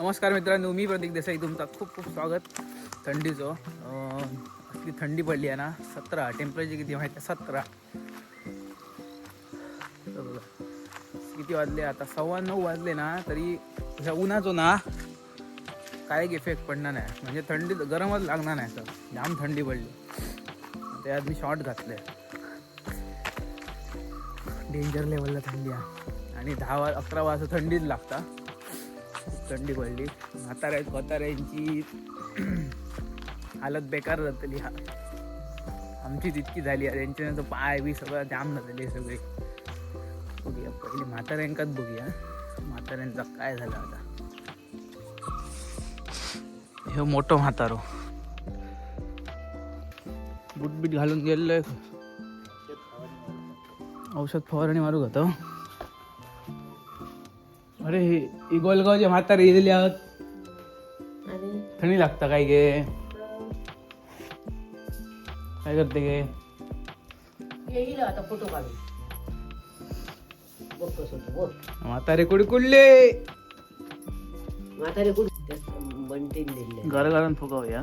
नमस्कार मित्रांनो मी प्रतीक देसाई तुमचा खूप खूप स्वागत. थंडीचं असली थंडी पडली आहे ना सतरा टेम्परेचर किती माहिती आहे? सतरा. किती वाजले आता? सव्वा नऊ वाजले ना तरी ह्या उन्हाचो ना काय इफेक्ट पडणार नाही. म्हणजे थंडी गरमच लागणार नाही सर. जाम थंडी पडली. त्यात मी शॉर्ट घातले डेंजर लेवलला थंडी आहे. आणि दहा वा अकरा वाजता थंडीच लागता. खूप थंडी पडली. म्हाताऱ्या म्हाताऱ्यांची हालत बेकार जातली हा आमची तितकी झाली त्यांच्यानंतर पाय बी सगळं जाम झालेले सगळे. बघूया पहिले म्हाताऱ्यांकाच बघूया. म्हाताऱ्यांचा काय झालं आता? हे मोठं म्हातारो. बुटबीट घालून गेलेलं औषध फवारणी मारू होतो अरे हे ही गोलगावचे म्हातारे गेलेली आहोत. आणि? थंडी लागतं काय गे? काय करते गे? येईल आता फोटो काढू. बघ कसं होतं, बोल म्हातारे कुडी कुडले म्हातारे कुठे? बनटीन दिले. घर घालून फुगावूया.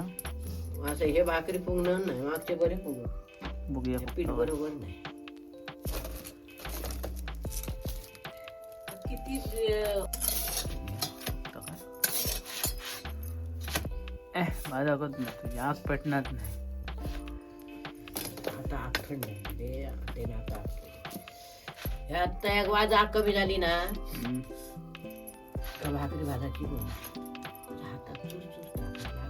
असं हे भाकरी फुगणार नाही मागचे बरे फुगू बघूया पीठ. बरोबर नाही. ए माझा कत नाही आग पेटणार नाही. आता आग थंड ते ना आता आग आता एक वाज आग कमी झाली ना. का भाकरी हातात टाकायला लागला.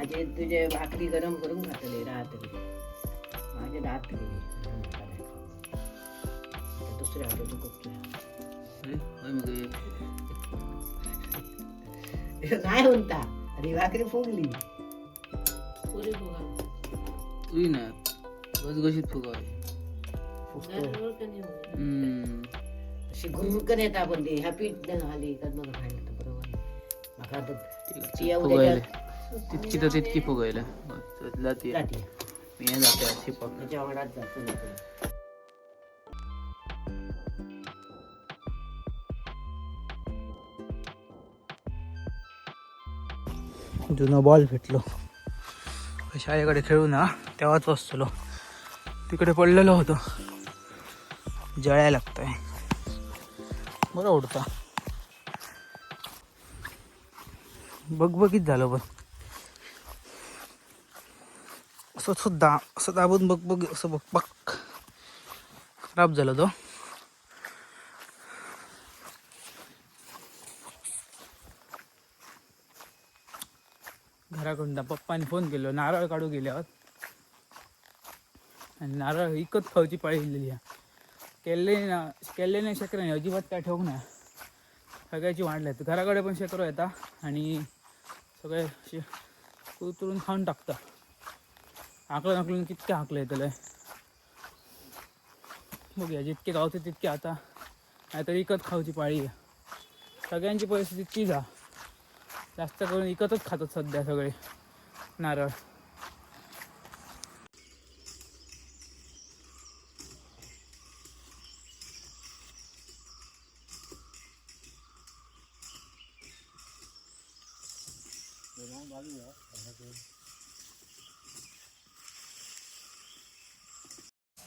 आजे तुझे भाकरी गरम करून घातले रात्री. माझे दात गेले. मग हे. हे काय म्हणता अरे भाकरी फुगली पुरी फुगा तुही ना घसघशीत फुगावे हम्म. अशी घुरकन येता पण ते ह्या पीठ झाली का मग तर बरोबर माका आता ठीक आहे, ती एवढ्या फुगायले तितकी तर तितकी फुगायला जाते मी हे जाते अशी पक त्याच्या वडात जातो जुना बॉल भेटलो. शाळेकडे खेळू ना तेव्हाच बसलो. तिकडे पडलेलो होतो. जळायला लागतंय. बरं उडता. बघ झालं पण. असं सुद्धा असं दाबून बघ बघ असं बघ बघ. खराब झालं तो. घराकडून पप्पाने फोन केलो नारळ काढू गेल्यावर आणि नारळ इकत खाऊची पाळी दिलेली आहे. केल्ले ना केल्ले नाही शक्य नाही अजिबात काय ठेवू ना सगळ्याची वाढल्या आहेत. घराकडे पण शेकरो येतात आणि सगळे असे उतरून खाऊन टाकता आकलं आकलून कितके हाकले येतले बघूया जितके गावते तितके आता नाहीतर इकत खाऊची पाळी आहे. सगळ्यांची परिस्थिती तीच आहे जास्त करून विकतच खातात सध्या सगळे नारळ.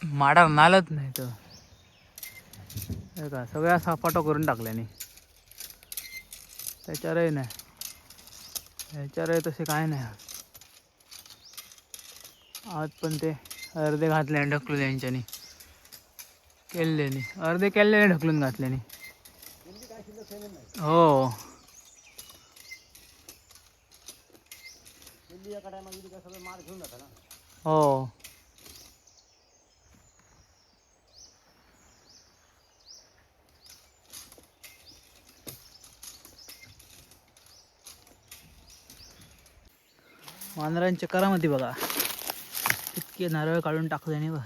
माडा नालच नाही तर. हे का सगळ्या सपाटा करून टाकल्याने त्याच्यावरही नाही. ह्याच्यावर तसे काय नाही आज. पण ते अर्धे घातले ढकलून यांच्यानी केल्याने अर्धे केल्याने ढकलून घातल्याने. हो. हो. वानरांच्या करामध्ये बघा. इतके नारळ काढून टाकल्याने बघा.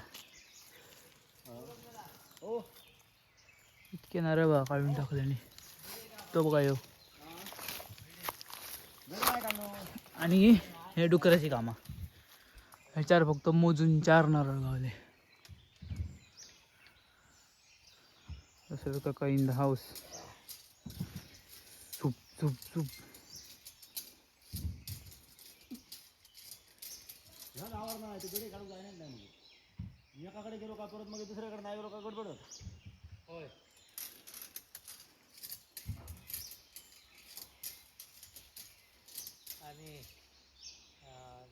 इतके नारळ बघा काढून टाकल्याने तो बघा येऊ आणि हे डुकराची कामा. ह्याच्यावर फक्त मोजून चार नारळ गावले. असं काका इन द हाऊस चुप चुप एकाकडे गेलो का परत मग दुसऱ्याकडे नाही गेलो का गडबडत. होय. आणि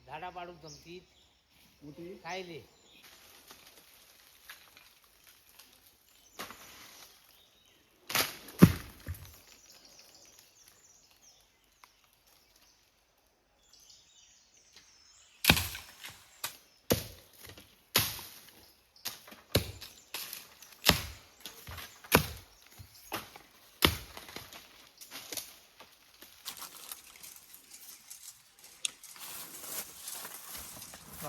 झाडा पाडून जमतीत. खायले.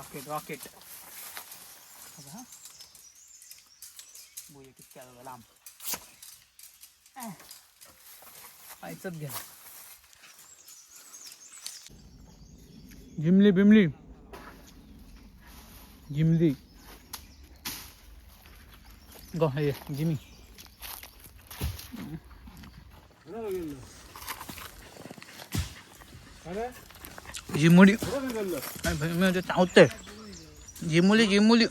रॉकेट रॉकेट बोल कितक्या झाला लांब पायचत घ्या जिमली बिमली जिमली गो हे जिमी जिमुली. मी चावते जिमुली जिमुली.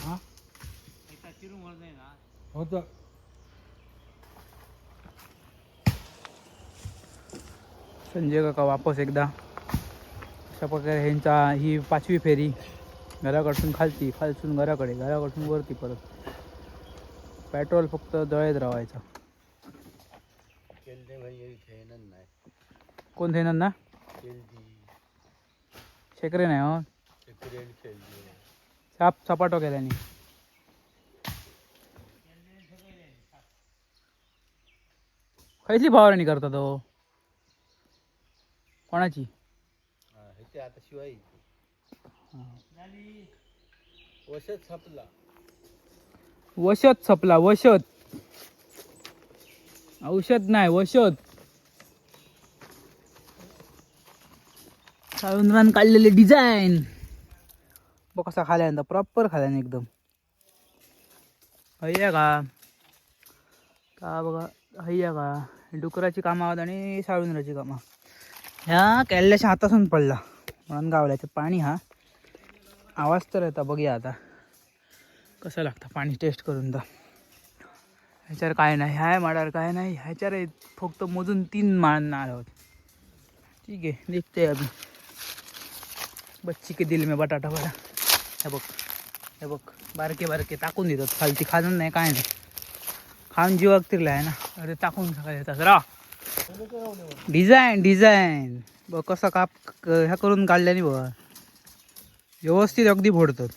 हा? होतं. संजय काका वापस एकदा. अशा प्रकारे ह्यांचा ही पाचवी फेरी घराकडसून खालती खालसून घराकडे घराकडसून वरती परत. पेट्रोल फक्त दळेत रावायचा. केलते म्हणजे कोण देणार ना? शेकरे नाही हो? साप सपाटो केल्याने खयली फवारणी करता तो? कोणाची? आता शिवाय वशच छापला वशत सपला वशत. औषध नाही वशत. साळुंद्रान काढलेले डिझाईन बघ कसा खाल्यानंतर प्रॉपर खाल्यान एकदम. हय्या का? का बघा हय्या का? डुकराची कामं आहोत आणि साळुंदराची कामं. ह्या केल्ल्याच्या हातासून पडला. म्हणून गावल्याचं पाणी हा. आवाज तर येता बघूया आता. कसं लागतं पाणी टेस्ट करून तर. ह्याच्यावर काय नाही ह्या माडावर काय नाही ह्याच्यावर फक्त मोजून तीन माळ नाळ आहोत ठीक आहे देखते अभी. बच्ची के दिल में बटाटा बडा हे बघ हे बघ बारके बारके टाकून देतात. खालती खाजून नाही काय नाही. खाऊन जीवाक तिरला आहे ना. अरे टाकून सकाळी येतात. रा डिझाईन डिझाईन. बघ कसं काप ह्या करून काढल्याने बघ. व्यवस्थित अगदी फोडतात.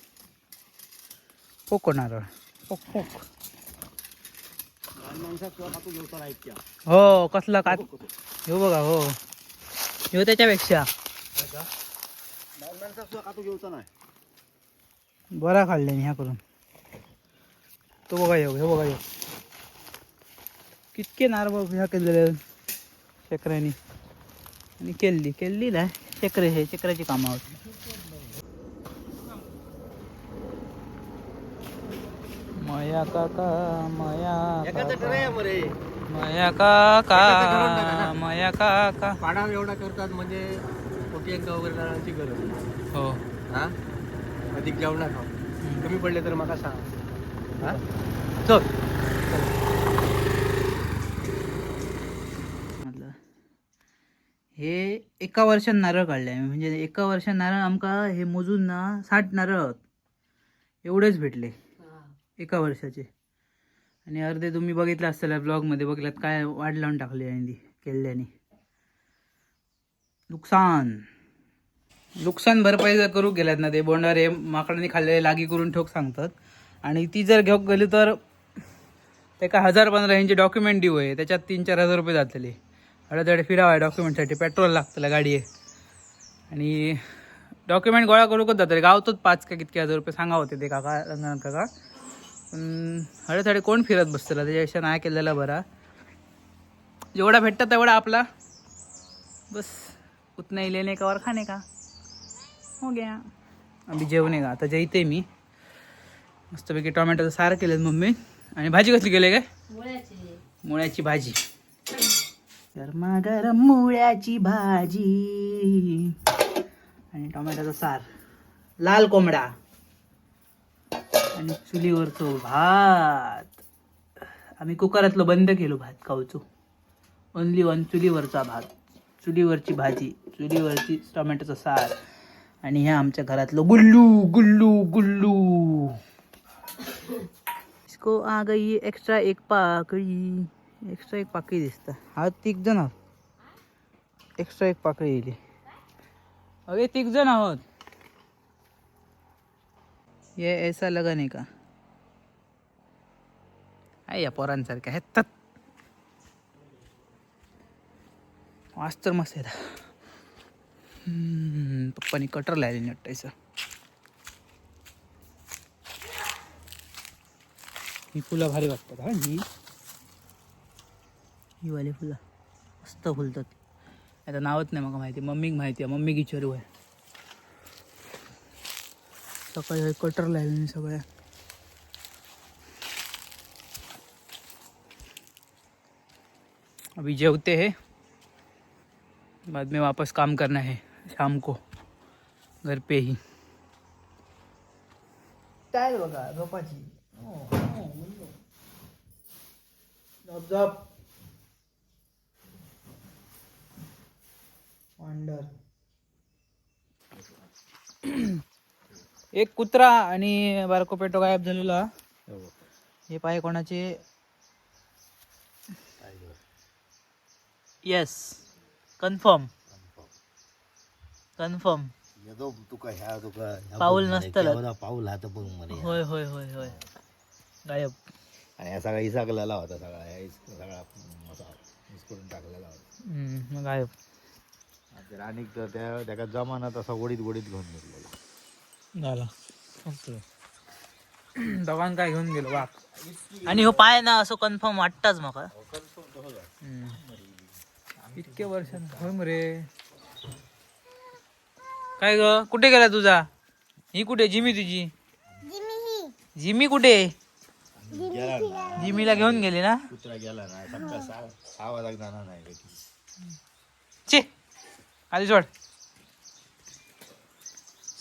पोक नारळ पोक पोक हो कसला का हो बघा हो. ह्यो त्याच्यापेक्षा. नाही. बरा काढल्याने ह्या करून. तो बघा येऊ हे बघा येऊ कितके नार बघ ह्या केलेले. शेकऱ्यानी. आणि केल्ली केल्ली ना शेकरे हे शेकऱ्याची कामं होती. मया काका मया मया काका. मया काका. पाडा एवढा करतात म्हणजे वगैरे गरज. हो. हा? अधिक जेवण ना खाऊ कमी पडले तर मका सांग हा? चल. म्हटलं हे एका वर्षात नारळ काढले म्हणजे एका वर्षात नारळ आमका हे मोजून ना साठ नारळ एवढेच भेटले. एका वर्षाचे. आणि अर्धे तुम्ही बघितलं असतील ब्लॉगमध्ये बघितलात काय वाढ लावून टाकले यांनी केल्याने नुकसान. नुकसान भरपाई जर करू गेल्यात ना ते बोंडारे माकडांनी खाल्लेले लागी करून ठोक सांगतात. आणि ती जर घेऊन गेली तर एका हजार पंधरा यांची डॉक्युमेंट देऊ आहे. त्याच्यात तीन चार हजार रुपये जातले. अडधडे फिरावं आहे डॉक्युमेंटसाठी पेट्रोल लागतलं गाडी आहे आणि डॉक्युमेंट गोळा करूकच जातले गावतोच पाच का कितके हजार रुपये सांगा होते ते काका रंगनाथ काका. पण हळे कोण फिरत बसतला त्याच्यापेक्षा नाही केलेला बरा. जेवढा भेटतात तेवढा आपला. बस. उतना इलेने लेने का और का? हो गया. अभी जेवणे का? आता जेवते मी. मस्तपैकी टोमॅटोचं सार केलं मम्मी. आणि भाजी कसली केली काय? मुळ्याची. भाजी. गरमा गरम मुळ्याची भाजी. आणि टोमॅटोचा सार. लाल कोंबडा. आणि चुलीवरचो भात. आम्ही कुकरातलो बंद केलो भात खाऊचो. ओनली वन चुलीवरचा भात. चुलीवरची भाजी. चुलीवरची टोमॅटोचा सार. आणि ह्या आमच्या घरातलं गुल्लू गुल्लू गुल्लू. इसको आ गई एक्स्ट्रा एक पाकळी. एक्स्ट्रा एक पाकळी दिसता. हा तिघ जण आहोत. एक्स्ट्रा एक पाकळी येली अगे तिघ जण आहोत. ये ऐसा लगा नाही का. आहे या पोरांसारख्या आहेत. वाच तर मस्त येतात. हम्म, पप्पानी कटर लायले नट्टायचं ही फुलं भारी वाटतात हा ही. ही वाली फुलं मस्त फुलतात. आता नावच नाही मला माहिती मम्मीक माहिती आहे मम्मी किचोरी वय सकाळी कटर लायले सगळ्या अभी जेवते हैं. बाद में वापस काम करना है शाम को. घर पे ही काय बघा झोपाची झोप वांडर. एक कुत्रा आणि बारको पेटो गायब झालेला. हे पाय कोणाचे? येस कन्फर्म कन्फर्म तुका ह्या तुका पाऊल. केवढा पाऊल हा तर बघ म्हणे. होय होय होय होय. गायब. आणि हा सगळा इसाकलेला होता सगळा ह्या सगळा असा टाकलेला होता. गायब. आणि ते राणीक तर त्या त्याका जमाना तसा गोडीत गोडीत घेऊन गेलेला. झाला. दोघांना काय घेऊन गेलो वाघ. आणि हो पाय ना असं कन्फर्म वाटताच म्हाका हम्म. इतके वर्ष होय मरे. काय ग? कुठे गेला तुझा? ही कुठे? जिमी तुझी? जिमी कुठे? गेला ना. जिमीला घेऊन गेली ना? कुत्रा गेला ना. सकाळ सहा सहा वाजता जाणार नाही का ती. चे. आधी सोड.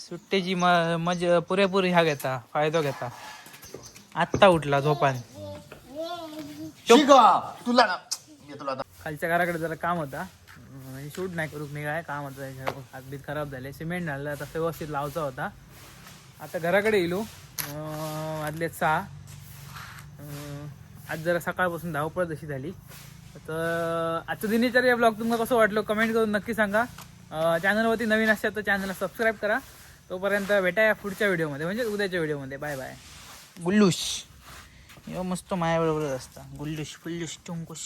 सुट्टीची म मज पुरेपूर ह्या घेता. फायदा घेता. आत्ता उठला झोपान. तुला ना मी तुला आता- खालच्या घराकडे जरा काम होता. म्हणजे शूट नाही करू निघाय काय काम होतं हातबीत खराब झाले सिमेंट झालं आता व्यवस्थित लावचा होता. आता घराकडे येलो हो. आदले सहा. आज जरा सकाळपासून धावपळ जशी झाली. तर आजचं दिनचर्या ब्लॉग तुम्हाला कसं वाटलं कमेंट करून नक्की सांगा. चॅनलवरती नवीन असतात तर चॅनलला सबस्क्राईब करा. तोपर्यंत भेटाया पुढच्या व्हिडिओमध्ये म्हणजे उद्याच्या व्हिडिओमध्ये बाय बाय गुल्लूश. यो मस्त मायाबरोबरच असता. गुल्लूश फुल्लूश टुंकुश